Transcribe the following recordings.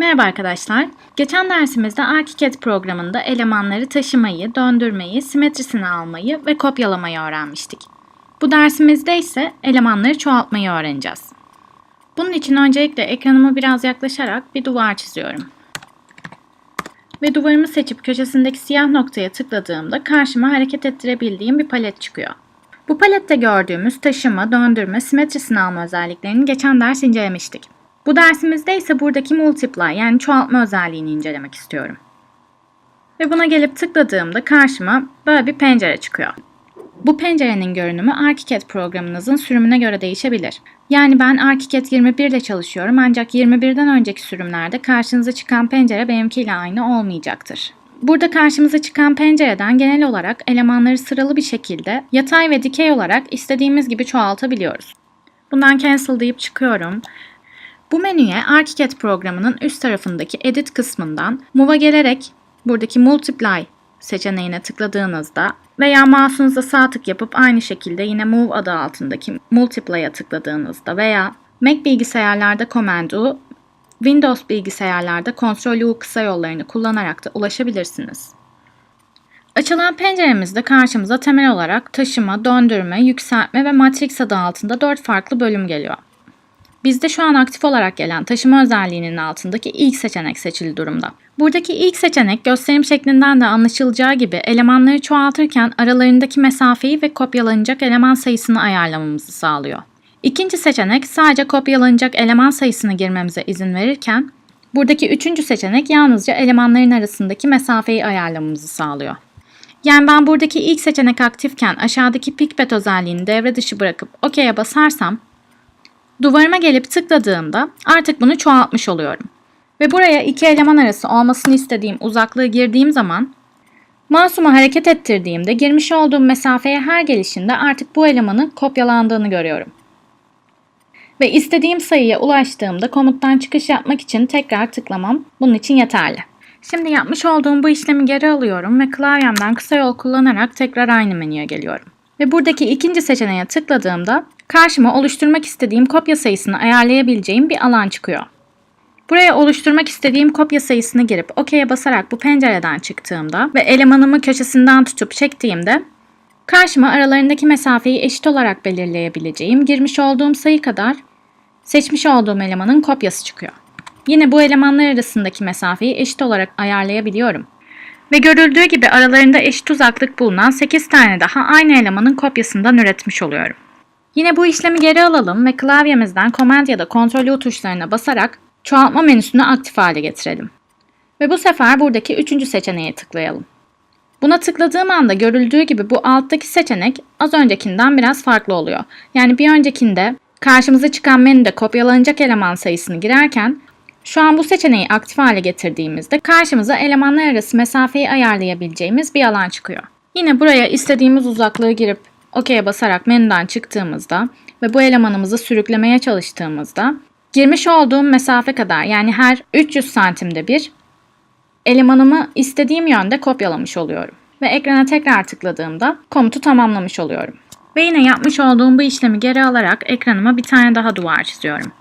Merhaba arkadaşlar. Geçen dersimizde ArchiCAD programında elemanları taşımayı, döndürmeyi, simetrisini almayı ve kopyalamayı öğrenmiştik. Bu dersimizde ise elemanları çoğaltmayı öğreneceğiz. Bunun için öncelikle ekranıma biraz yaklaşarak bir duvar çiziyorum. Ve duvarımı seçip köşesindeki siyah noktaya tıkladığımda karşıma hareket ettirebildiğim bir palet çıkıyor. Bu palette gördüğümüz taşıma, döndürme, simetrisini alma özelliklerini geçen ders incelemiştik. Bu dersimizde ise buradaki multiply yani çoğaltma özelliğini incelemek istiyorum. Ve buna gelip tıkladığımda karşıma böyle bir pencere çıkıyor. Bu pencerenin görünümü ArchiCAD programınızın sürümüne göre değişebilir. Yani ben ArchiCAD 21 ile çalışıyorum ancak 21'den önceki sürümlerde karşınıza çıkan pencere benimkiyle aynı olmayacaktır. Burada karşımıza çıkan pencereden genel olarak elemanları sıralı bir şekilde yatay ve dikey olarak istediğimiz gibi çoğaltabiliyoruz. Bundan cancel deyip çıkıyorum bu menüye ArchiCAD programının üst tarafındaki Edit kısmından Move'a gelerek buradaki Multiply seçeneğine tıkladığınızda veya mouse'unuza sağ tık yapıp aynı şekilde yine Move adı altındaki Multiply'a tıkladığınızda veya Mac bilgisayarlarda Command U, Windows bilgisayarlarda Ctrl U kısa yollarını kullanarak da ulaşabilirsiniz. Açılan penceremizde karşımıza temel olarak taşıma, döndürme, yükseltme ve matris adı altında 4 farklı bölüm geliyor. Bizde şu an aktif olarak gelen taşıma özelliğinin altındaki ilk seçenek seçili durumda. Buradaki ilk seçenek gösterim şeklinden de anlaşılacağı gibi elemanları çoğaltırken aralarındaki mesafeyi ve kopyalanacak eleman sayısını ayarlamamızı sağlıyor. İkinci seçenek sadece kopyalanacak eleman sayısını girmemize izin verirken, buradaki üçüncü seçenek yalnızca elemanların arasındaki mesafeyi ayarlamamızı sağlıyor. Yani ben buradaki ilk seçenek aktifken aşağıdaki pickpad özelliğini devre dışı bırakıp OK'ye basarsam Duvarıma gelip tıkladığımda artık bunu çoğaltmış oluyorum. Ve buraya iki eleman arası olmasını istediğim uzaklığı girdiğim zaman mouse'umu hareket ettirdiğimde girmiş olduğum mesafeye her gelişinde artık bu elemanın kopyalandığını görüyorum. Ve istediğim sayıya ulaştığımda komuttan çıkış yapmak için tekrar tıklamam bunun için yeterli. Şimdi yapmış olduğum bu işlemi geri alıyorum ve klavyemden kısa yol kullanarak tekrar aynı menüye geliyorum. Ve buradaki ikinci seçeneğe tıkladığımda karşıma oluşturmak istediğim kopya sayısını ayarlayabileceğim bir alan çıkıyor. Buraya oluşturmak istediğim kopya sayısını girip OK'ye basarak bu pencereden çıktığımda ve elemanımı köşesinden tutup çektiğimde karşıma aralarındaki mesafeyi eşit olarak belirleyebileceğim girmiş olduğum sayı kadar seçmiş olduğum elemanın kopyası çıkıyor. Yine bu elemanlar arasındaki mesafeyi eşit olarak ayarlayabiliyorum. Ve görüldüğü gibi aralarında eşit uzaklık bulunan 8 tane daha aynı elemanın kopyasından üretmiş oluyorum. Yine bu işlemi geri alalım ve klavyemizden Command ya da Ctrl U tuşlarına basarak çoğaltma menüsünü aktif hale getirelim. Ve bu sefer buradaki üçüncü seçeneğe tıklayalım. Buna tıkladığım anda görüldüğü gibi bu alttaki seçenek az öncekinden biraz farklı oluyor. Yani bir öncekinde karşımıza çıkan menüde kopyalanacak eleman sayısını girerken şu an bu seçeneği aktif hale getirdiğimizde karşımıza elemanlar arası mesafeyi ayarlayabileceğimiz bir alan çıkıyor. Yine buraya istediğimiz uzaklığı girip OK'ye basarak menüden çıktığımızda ve bu elemanımızı sürüklemeye çalıştığımızda girmiş olduğum mesafe kadar yani her 300 santimde bir elemanımı istediğim yönde kopyalamış oluyorum. Ve ekrana tekrar tıkladığımda komutu tamamlamış oluyorum. Ve yine yapmış olduğum bu işlemi geri alarak ekranıma bir tane daha duvar çiziyorum.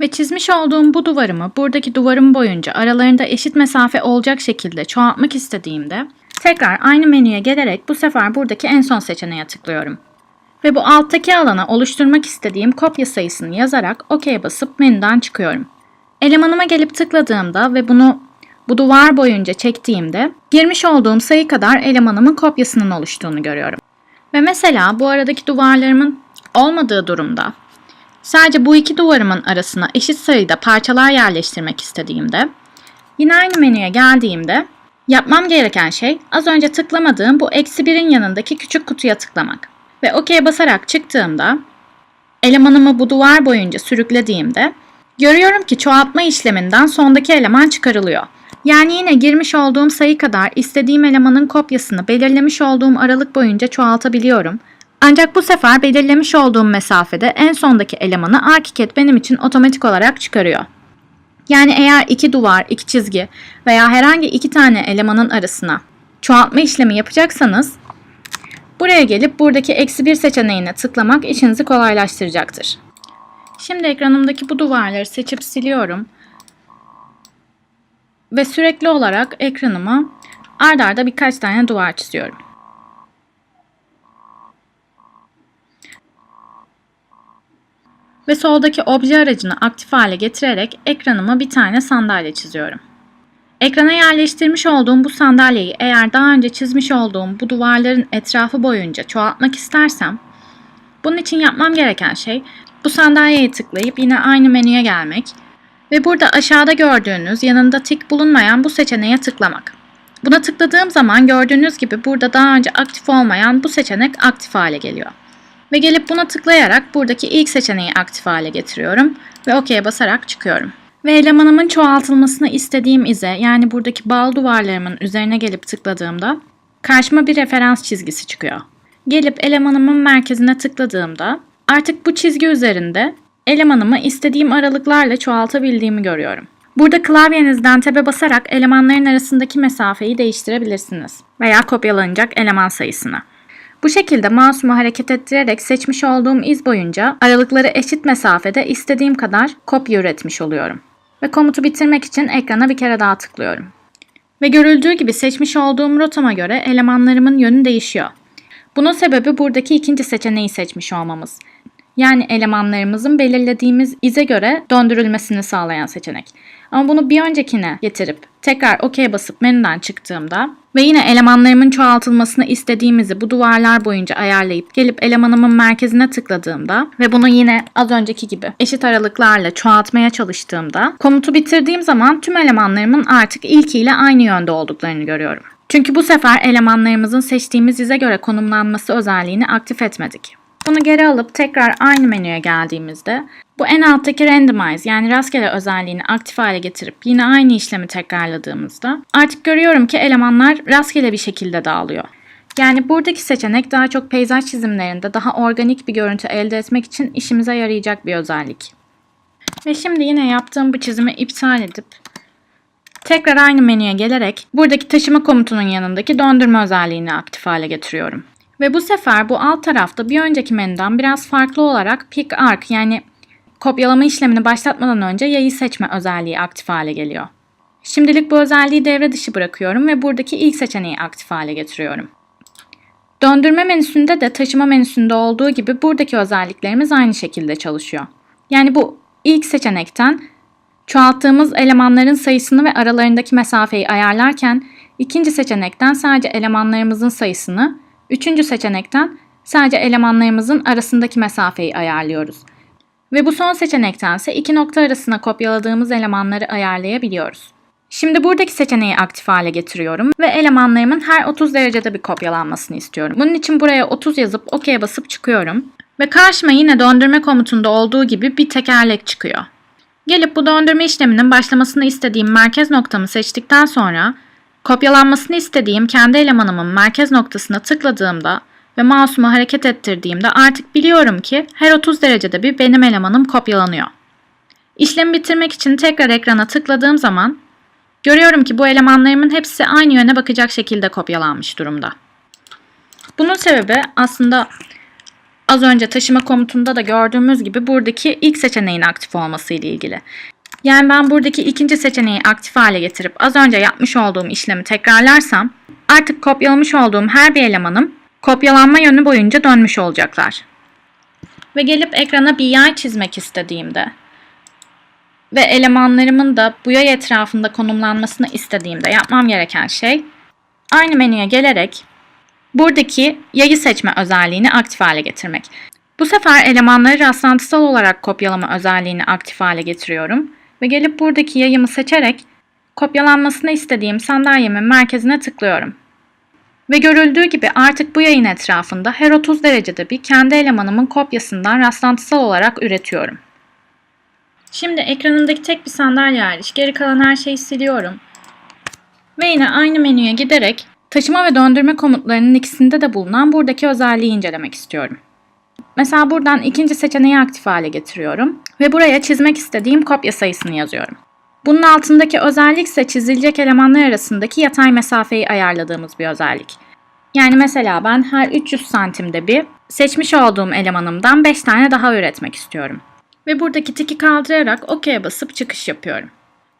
Ve çizmiş olduğum bu duvarımı buradaki duvarım boyunca aralarında eşit mesafe olacak şekilde çoğaltmak istediğimde tekrar aynı menüye gelerek bu sefer buradaki en son seçeneğe tıklıyorum. Ve bu alttaki alana oluşturmak istediğim kopya sayısını yazarak OK'ye basıp menüden çıkıyorum. Elemanıma gelip tıkladığımda ve bunu bu duvar boyunca çektiğimde girmiş olduğum sayı kadar elemanımın kopyasının oluştuğunu görüyorum. Ve mesela bu aradaki duvarlarımın olmadığı durumda Sadece bu iki duvarımın arasına eşit sayıda parçalar yerleştirmek istediğimde, yine aynı menüye geldiğimde yapmam gereken şey az önce tıklamadığım bu eksi birin yanındaki küçük kutuya tıklamak. Ve OK'ye basarak çıktığımda, elemanımı bu duvar boyunca sürüklediğimde, görüyorum ki çoğaltma işleminden sondaki eleman çıkarılıyor. Yani yine girmiş olduğum sayı kadar istediğim elemanın kopyasını belirlemiş olduğum aralık boyunca çoğaltabiliyorum ancak bu sefer belirlemiş olduğum mesafede en sondaki elemanı ArchiCAD benim için otomatik olarak çıkarıyor. Yani eğer iki duvar, iki çizgi veya herhangi iki tane elemanın arasına çoğaltma işlemi yapacaksanız buraya gelip buradaki eksi bir seçeneğine tıklamak işinizi kolaylaştıracaktır. Şimdi ekranımdaki bu duvarları seçip siliyorum Ve sürekli olarak ekranıma ard arda birkaç tane duvar çiziyorum. Ve soldaki obje aracını aktif hale getirerek ekranıma bir tane sandalye çiziyorum. Ekrana yerleştirmiş olduğum bu sandalyeyi eğer daha önce çizmiş olduğum bu duvarların etrafı boyunca çoğaltmak istersem bunun için yapmam gereken şey bu sandalyeye tıklayıp yine aynı menüye gelmek ve burada aşağıda gördüğünüz yanında tik bulunmayan bu seçeneğe tıklamak. Buna tıkladığım zaman gördüğünüz gibi burada daha önce aktif olmayan bu seçenek aktif hale geliyor. Ve gelip buna tıklayarak buradaki ilk seçeneği aktif hale getiriyorum ve OK'ye basarak çıkıyorum. Ve elemanımın çoğaltılmasını istediğim ize yani buradaki bağlı duvarlarımın üzerine gelip tıkladığımda karşıma bir referans çizgisi çıkıyor. Gelip elemanımın merkezine tıkladığımda artık bu çizgi üzerinde elemanımı istediğim aralıklarla çoğaltabildiğimi görüyorum. Burada klavyenizden tebe basarak elemanların arasındaki mesafeyi değiştirebilirsiniz veya kopyalanacak eleman sayısını. Bu şekilde mouse'umu hareket ettirerek seçmiş olduğum iz boyunca aralıkları eşit mesafede istediğim kadar kopya üretmiş oluyorum. Ve komutu bitirmek için ekrana bir kere daha tıklıyorum. Ve görüldüğü gibi seçmiş olduğum rotama göre elemanlarımın yönü değişiyor. Bunun sebebi buradaki ikinci seçeneği seçmiş olmamız. Yani elemanlarımızın belirlediğimiz ize göre döndürülmesini sağlayan seçenek. Ama bunu bir öncekine getirip tekrar OK basıp menüden çıktığımda ve yine elemanlarımın çoğaltılmasını istediğimizi bu duvarlar boyunca ayarlayıp gelip elemanımın merkezine tıkladığımda ve bunu yine az önceki gibi eşit aralıklarla çoğaltmaya çalıştığımda komutu bitirdiğim zaman tüm elemanlarımın artık ilkiyle aynı yönde olduklarını görüyorum. Çünkü bu sefer elemanlarımızın seçtiğimiz ize göre konumlanması özelliğini aktif etmedik. Bunu geri alıp tekrar aynı menüye geldiğimizde bu en alttaki randomize yani rastgele özelliğini aktif hale getirip yine aynı işlemi tekrarladığımızda artık görüyorum ki elemanlar rastgele bir şekilde dağılıyor. Yani buradaki seçenek daha çok peyzaj çizimlerinde daha organik bir görüntü elde etmek için işimize yarayacak bir özellik. Ve şimdi yine yaptığım bu çizimi iptal edip tekrar aynı menüye gelerek buradaki taşıma komutunun yanındaki döndürme özelliğini aktif hale getiriyorum. Ve bu sefer bu alt tarafta bir önceki menüden biraz farklı olarak pick arc yani kopyalama işlemini başlatmadan önce yayı seçme özelliği aktif hale geliyor. Şimdilik bu özelliği devre dışı bırakıyorum ve buradaki ilk seçeneği aktif hale getiriyorum. Döndürme menüsünde de taşıma menüsünde olduğu gibi buradaki özelliklerimiz aynı şekilde çalışıyor. Yani bu ilk seçenekten çoğalttığımız elemanların sayısını ve aralarındaki mesafeyi ayarlarken ikinci seçenekten sadece elemanlarımızın sayısını, üçüncü seçenekten sadece elemanlarımızın arasındaki mesafeyi ayarlıyoruz. Ve bu son seçenektense iki nokta arasına kopyaladığımız elemanları ayarlayabiliyoruz. Şimdi buradaki seçeneği aktif hale getiriyorum ve elemanlarımın her 30 derecede bir kopyalanmasını istiyorum. Bunun için buraya 30 yazıp OK'ye basıp çıkıyorum. Ve karşıma yine döndürme komutunda olduğu gibi bir tekerlek çıkıyor. Gelip bu döndürme işleminin başlamasını istediğim merkez noktamı seçtikten sonra kopyalanmasını istediğim kendi elemanımın merkez noktasına tıkladığımda ve mouse'umu hareket ettirdiğimde artık biliyorum ki her 30 derecede bir benim elemanım kopyalanıyor. İşlemi bitirmek için tekrar ekrana tıkladığım zaman görüyorum ki bu elemanlarımın hepsi aynı yöne bakacak şekilde kopyalanmış durumda. Bunun sebebi aslında az önce taşıma komutunda da gördüğümüz gibi buradaki ilk seçeneğin aktif olması ile ilgili. Yani ben buradaki ikinci seçeneği aktif hale getirip az önce yapmış olduğum işlemi tekrarlarsam artık kopyalamış olduğum her bir elemanım kopyalanma yönü boyunca dönmüş olacaklar. Ve gelip ekrana bir yay çizmek istediğimde ve elemanlarımın da bu yay etrafında konumlanmasını istediğimde yapmam gereken şey aynı menüye gelerek buradaki yayı seçme özelliğini aktif hale getirmek. Bu sefer elemanları rastlantısal olarak kopyalama özelliğini aktif hale getiriyorum ve gelip buradaki yayımı seçerek kopyalanmasını istediğim sandalyemin merkezine tıklıyorum. Ve görüldüğü gibi artık bu yayın etrafında her 30 derecede bir kendi elemanımın kopyasından rastlantısal olarak üretiyorum. Şimdi ekranındaki tek bir sandalye hariç geri kalan her şeyi siliyorum. Ve yine aynı menüye giderek taşıma ve döndürme komutlarının ikisinde de bulunan buradaki özelliği incelemek istiyorum. Mesela buradan ikinci seçeneği aktif hale getiriyorum ve buraya çizmek istediğim kopya sayısını yazıyorum. Bunun altındaki özellik ise çizilecek elemanlar arasındaki yatay mesafeyi ayarladığımız bir özellik. Yani mesela ben her 300 santimde bir seçmiş olduğum elemanımdan 5 tane daha üretmek istiyorum. Ve buradaki tiki kaldırarak OK'ye basıp çıkış yapıyorum.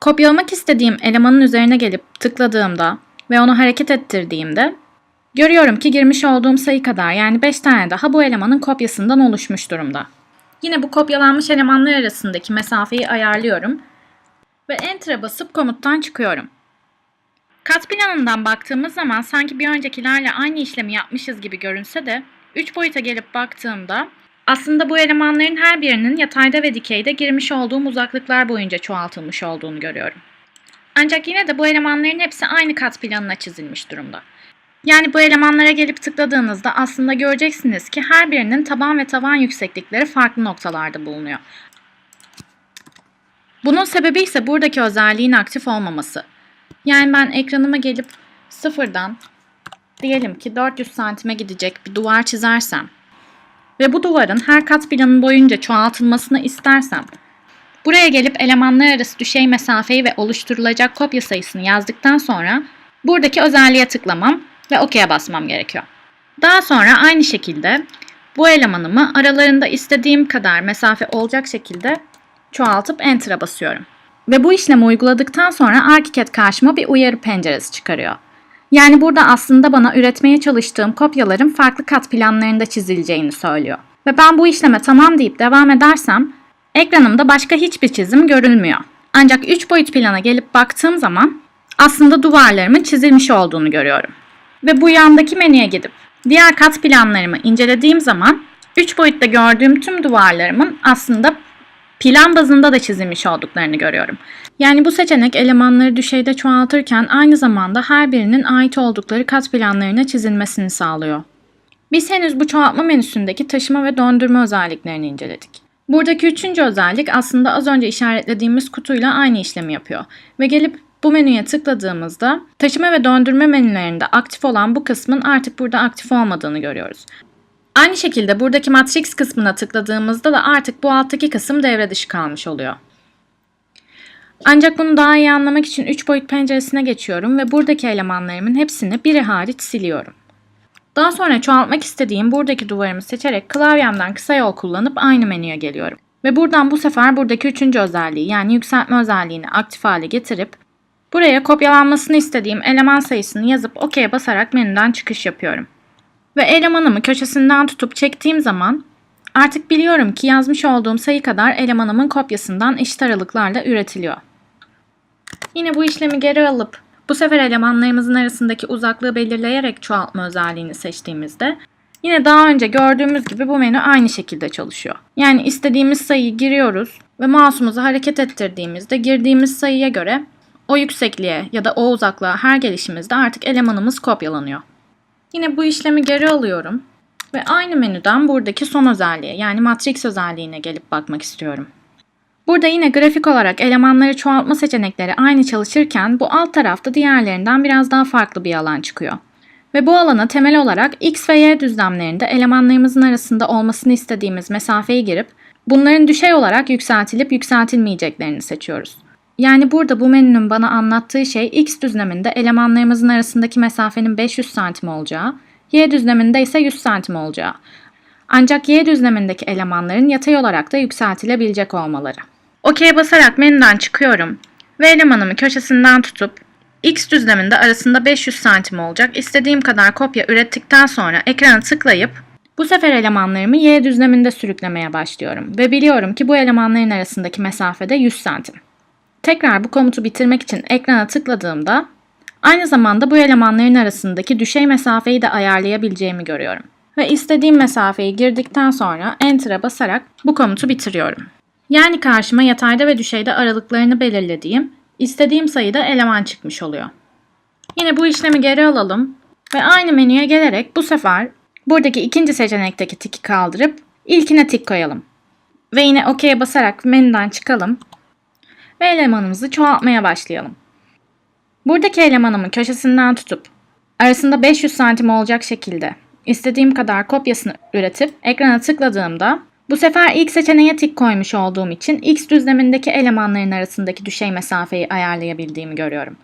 Kopyalamak istediğim elemanın üzerine gelip tıkladığımda ve onu hareket ettirdiğimde görüyorum ki girmiş olduğum sayı kadar yani 5 tane daha bu elemanın kopyasından oluşmuş durumda. Yine bu kopyalanmış elemanlar arasındaki mesafeyi ayarlıyorum ve Enter'a basıp komuttan çıkıyorum. Kat planından baktığımız zaman sanki bir öncekilerle aynı işlemi yapmışız gibi görünse de 3 boyuta gelip baktığımda aslında bu elemanların her birinin yatayda ve dikeyde girmiş olduğum uzaklıklar boyunca çoğaltılmış olduğunu görüyorum. Ancak yine de bu elemanların hepsi aynı kat planına çizilmiş durumda. Yani bu elemanlara gelip tıkladığınızda aslında göreceksiniz ki her birinin taban ve tavan yükseklikleri farklı noktalarda bulunuyor. Bunun sebebi ise buradaki özelliğin aktif olmaması. Yani ben ekranıma gelip sıfırdan diyelim ki 400 santime gidecek bir duvar çizersem ve bu duvarın her kat planı boyunca çoğaltılmasını istersem buraya gelip elemanlar arası düşey mesafeyi ve oluşturulacak kopya sayısını yazdıktan sonra buradaki özelliğe tıklamam ve OK'ye basmam gerekiyor. Daha sonra aynı şekilde bu elemanımı aralarında istediğim kadar mesafe olacak şekilde çoğaltıp Enter'a basıyorum. Ve bu işlemi uyguladıktan sonra ArchiCAD karşıma bir uyarı penceresi çıkarıyor. Yani burada aslında bana üretmeye çalıştığım kopyaların farklı kat planlarında çizileceğini söylüyor. Ve ben bu işleme tamam deyip devam edersem ekranımda başka hiçbir çizim görülmüyor. Ancak 3 boyut plana gelip baktığım zaman aslında duvarlarımın çizilmiş olduğunu görüyorum. Ve bu yandaki menüye gidip diğer kat planlarımı incelediğim zaman 3 boyutta gördüğüm tüm duvarlarımın aslında plan bazında da çizilmiş olduklarını görüyorum. Yani bu seçenek elemanları düşeyde çoğaltırken aynı zamanda her birinin ait oldukları kat planlarına çizilmesini sağlıyor. Biz henüz bu çoğaltma menüsündeki taşıma ve döndürme özelliklerini inceledik. Buradaki üçüncü özellik aslında az önce işaretlediğimiz kutuyla aynı işlemi yapıyor. Ve gelip bu menüye tıkladığımızda taşıma ve döndürme menülerinde aktif olan bu kısmın artık burada aktif olmadığını görüyoruz. Aynı şekilde buradaki Matrix kısmına tıkladığımızda da artık bu alttaki kısım devre dışı kalmış oluyor. Ancak bunu daha iyi anlamak için 3 boyut penceresine geçiyorum ve buradaki elemanlarımın hepsini biri hariç siliyorum. Daha sonra çoğaltmak istediğim buradaki duvarımı seçerek klavyemden kısa yol kullanıp aynı menüye geliyorum. Ve buradan bu sefer buradaki üçüncü özelliği yani yükseltme özelliğini aktif hale getirip buraya kopyalanmasını istediğim eleman sayısını yazıp OK'ye basarak menüden çıkış yapıyorum. Ve elemanımı köşesinden tutup çektiğim zaman artık biliyorum ki yazmış olduğum sayı kadar elemanımın kopyasından eşit aralıklarla üretiliyor. Yine bu işlemi geri alıp bu sefer elemanlarımızın arasındaki uzaklığı belirleyerek çoğaltma özelliğini seçtiğimizde yine daha önce gördüğümüz gibi bu menü aynı şekilde çalışıyor. Yani istediğimiz sayıyı giriyoruz ve mouse'umuzu hareket ettirdiğimizde girdiğimiz sayıya göre o yüksekliğe ya da o uzaklığa her gelişimizde artık elemanımız kopyalanıyor. Yine bu işlemi geri alıyorum ve aynı menüden buradaki son özelliğe yani matrix özelliğine gelip bakmak istiyorum. Burada yine grafik olarak elemanları çoğaltma seçenekleri aynı çalışırken bu alt tarafta diğerlerinden biraz daha farklı bir alan çıkıyor. Ve bu alana temel olarak x ve y düzlemlerinde elemanlarımızın arasında olmasını istediğimiz mesafeyi girip bunların düşey olarak yükseltilip yükseltilmeyeceklerini seçiyoruz. Yani burada bu menünün bana anlattığı şey x düzleminde elemanlarımızın arasındaki mesafenin 500 santim olacağı, y düzleminde ise 100 santim olacağı. Ancak y düzlemindeki elemanların yatay olarak da yükseltilebilecek olmaları. OK'ye basarak menüden çıkıyorum ve elemanımı köşesinden tutup X düzleminde arasında 500 santim olacak istediğim kadar kopya ürettikten sonra ekrana tıklayıp bu sefer elemanlarımı Y düzleminde sürüklemeye başlıyorum ve biliyorum ki bu elemanların arasındaki mesafede 100 santim. Tekrar bu komutu bitirmek için ekrana tıkladığımda aynı zamanda bu elemanların arasındaki düşey mesafeyi de ayarlayabileceğimi görüyorum. Ve istediğim mesafeyi girdikten sonra Enter'a basarak bu komutu bitiriyorum. Yani karşıma yatayda ve düşeyde aralıklarını belirlediğim, istediğim sayıda eleman çıkmış oluyor. Yine bu işlemi geri alalım ve aynı menüye gelerek bu sefer buradaki ikinci seçenekteki tiki kaldırıp ilkine tik koyalım. Ve yine OK'ye basarak menüden çıkalım ve elemanımızı çoğaltmaya başlayalım. Buradaki elemanımı köşesinden tutup arasında 500 santim olacak şekilde istediğim kadar kopyasını üretip ekrana tıkladığımda bu sefer ilk seçeneğe tik koymuş olduğum için x düzlemindeki elemanların arasındaki düşey mesafeyi ayarlayabildiğimi görüyorum.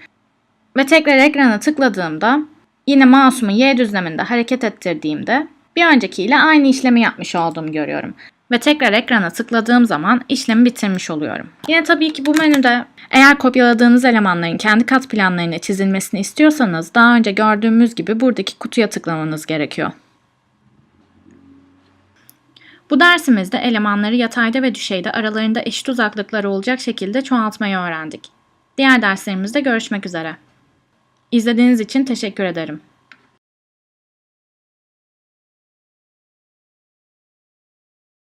Ve tekrar ekrana tıkladığımda yine mouse'umu y düzleminde hareket ettirdiğimde bir öncekiyle aynı işlemi yapmış olduğumu görüyorum. Ve tekrar ekrana tıkladığım zaman işlemi bitirmiş oluyorum. Yine tabii ki bu menüde eğer kopyaladığınız elemanların kendi kat planlarına çizilmesini istiyorsanız daha önce gördüğümüz gibi buradaki kutuya tıklamanız gerekiyor. Bu dersimizde elemanları yatayda ve düşeyde aralarında eşit uzaklıkları olacak şekilde çoğaltmayı öğrendik. Diğer derslerimizde görüşmek üzere. İzlediğiniz için teşekkür ederim.